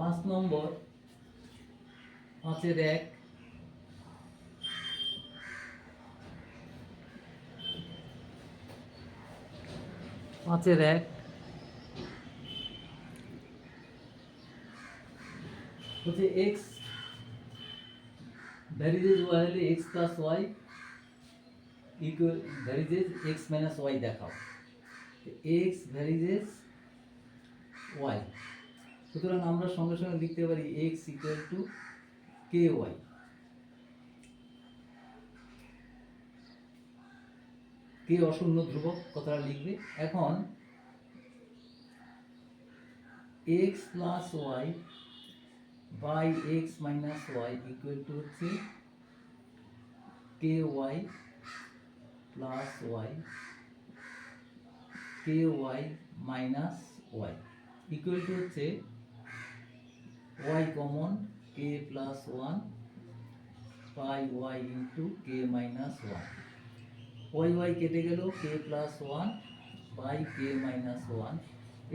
পাঁচ নম্বর, পাঁচের এক। পাঁচের এক। হচ্ছে এক্স ভ্যারিজেস ওয়াই হলে x plus y equal varies x minus y দেখাও। এক্স ভ্যারিজেস ওয়াই সুতরাং আমরা সঙ্গে সঙ্গে লিখতে পারি x equal to k y k অশূন্য ধ্রুবক, কথাটা লিখবে। এখন x plus y by x minus y equal to হচ্ছে k y plus y k y minus y equal to হচ্ছে y common k plus one by y into k minus one y y কেটে গেল k plus one by k minus one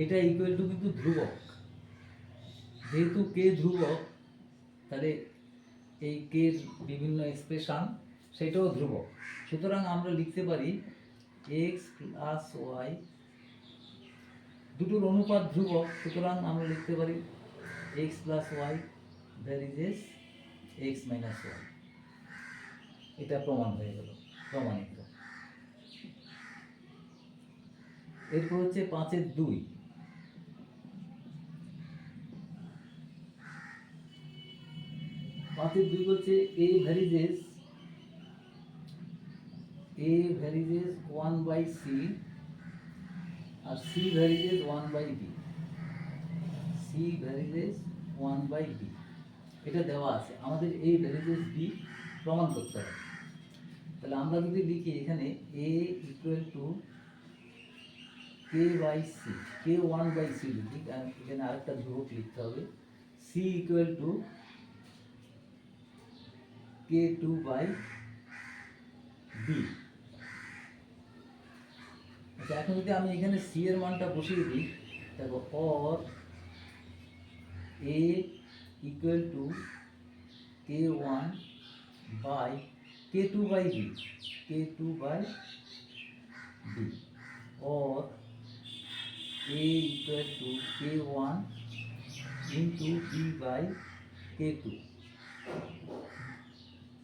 এটা equal to কিন্তু ধ্রুবক। যেহেতু কে ধ্রুবক, তাহলে এই কে বিভিন্ন এক্সপ্রেশন সেটাও ধ্রুবক। সুতরাং আমরা লিখতে পারি এক্স প্লাস ওয়াই দুটোর অনুপাত ধ্রুবক। সুতরাং আমরা লিখতে পারি plus y there is as x minus y এটা প্রমাণ হয়ে গেল, প্রমাণিত। এরপর হচ্ছে পাঁচের দুই। পাঁচের দুই বলছে a varies a varies one by c R c varies one by b c varies one by b. এটা দেওয়া আছে। আমাদের এই ভ্যারিজেস বি প্রমাণ করতে হবে। তাহলে আমরা যদি লিখি এখানে a equal to k by c, k one by c লিখি এখানে আরেকটা ধ্রুবক লিখতে হবে। C equal to k two by b. আচ্ছা এখন যদি আমি এখানে সি এর মানটা বসিয়ে দিই, দেখো or k one by k two by b k two by b or a equal to k1 into b by k2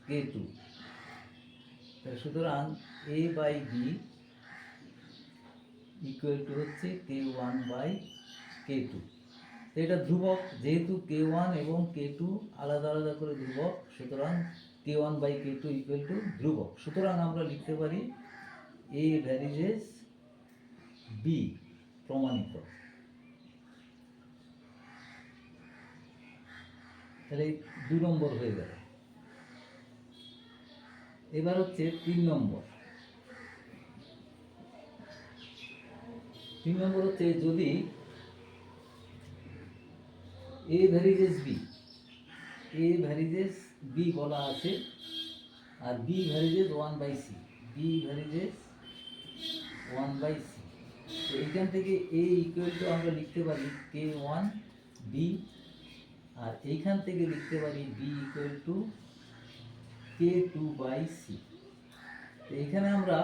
k2 তাহলে সুতরাং a by b equal to হচ্ছে k one by k two এটা ধ্রুবক, যেহেতু কে one এবং কে two আলাদা আলাদা করে ধ্রুবক, সুতরাং k one by k two equal to ধ্রুবক। সুতরাং আমরা লিখতে পারি এ ভ্যারিজেস বি প্রমাণিত। তাহলে দু নম্বর হয়ে গেল। এবার হচ্ছে তিন নম্বর। তিন নম্বর হচ্ছে যদি A varies B A varies as B বলা আছে আর B varies as one by C B varies as one by C তো এইখান থেকে এ ইকুয়াল টু আমরা লিখতে পারি কে ওয়ান বি আর এইখান থেকে লিখতে পারি B equal to K two by C তো এখানে আমরা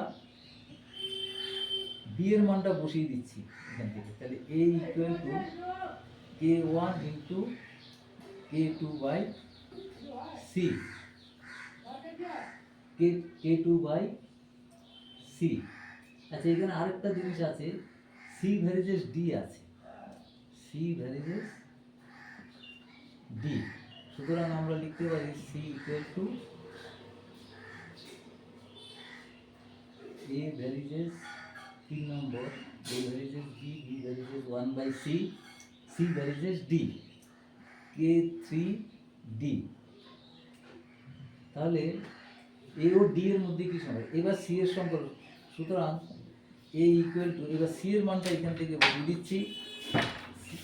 বি এর মানটা বসিয়ে দিচ্ছি এখান থেকে। তাহলে A equal to K one into K K two by C K two by C আচ্ছা এখানে আরেকটা জিনিস আছে। সি ভ্যারিজেস ডি আছে। সি ভ্যারিজেস ডি সুতরাং আমরা লিখতে পারি C equal to A varies as তিন নম্বর A varies as B B varies as one by C C varies as D, K three D. তাহলে এ ও ডি এর মধ্যে কি সম্পর্ক এবার সি এর সম্পর্ক সুতরাং এ ইকুয়াল টু এবার সি এর মানটা এখান থেকে বসিয়ে দিচ্ছি।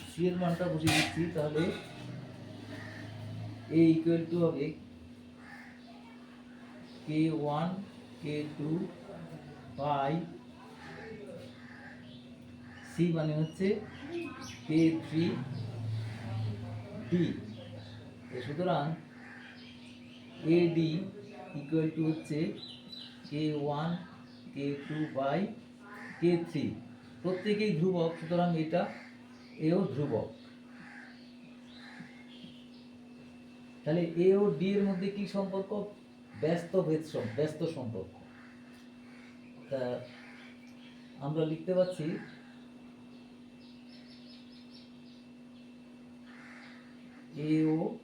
সি এর মানটা বসিয়ে দিচ্ছি, তাহলে এ ইকুয়াল টু হবে K one, K two by C মানে হচ্ছে কে থ্রি ডি সুতরাং এ ডি ইকুয়াল টু হচ্ছে K one K two by K three প্রত্যেকেই ধ্রুবক, সুতরাং এটা, এও ধ্রুবক। তাহলে এ ও ডি এর মধ্যে কি সম্পর্ক? ব্যস্ত ভেদ ব্যস্ত সম্পর্ক। তা আমরা লিখতে পাচ্ছি এ ও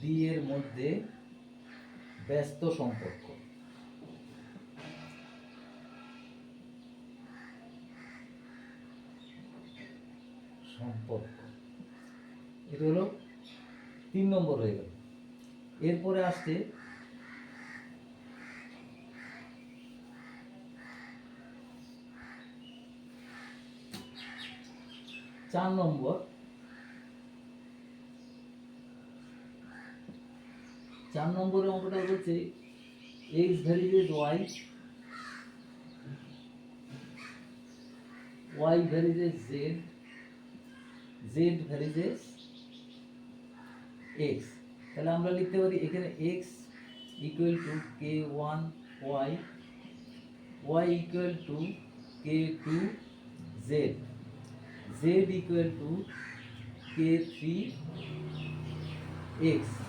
ডি এর মধ্যে ব্যস্ত সম্পর্ক। সম্পর্ক। এটা হলো তিন নম্বর হয়ে গেল। এরপরে আসছে চার নম্বর। চার নম্বরের অঙ্কটা হচ্ছে X varies as Y Y varies as Z Z varies as X তাহলে আমরা লিখতে পারি এখানে X equal to K one Y Y equal to K two Z Z equal to K three X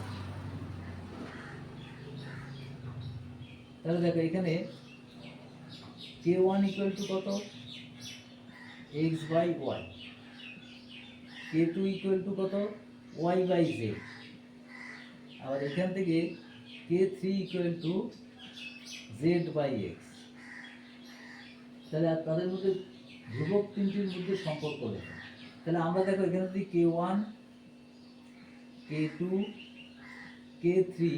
তাহলে দেখো এখানে কে ওয়ান ইকুয়াল টু কত? X by Y K two equal to কত? ওয়াই বাই জেড আবার এখান থেকে K three equal to Z by X তাহলে তাদের মধ্যে ধ্রুবক তিনটির মধ্যে সম্পর্ক দেখো। তাহলে আমরা দেখো এখানে যদি K one K two K three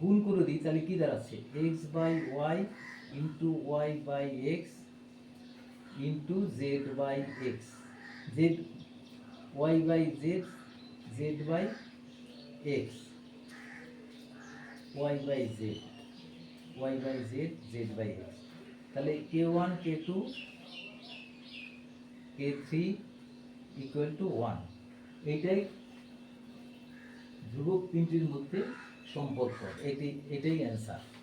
গুণ করে দিই, তাহলে কি দাঁড়াচ্ছে? X by Y into Y by X into Z by X Z Y by Z Z by X Y by Z Y by Z Z by X তাহলে K one K two K three equal to one এইটাই ধ্রুবক তিনটির মধ্যে সম্পর্ক। এটি এটাই answer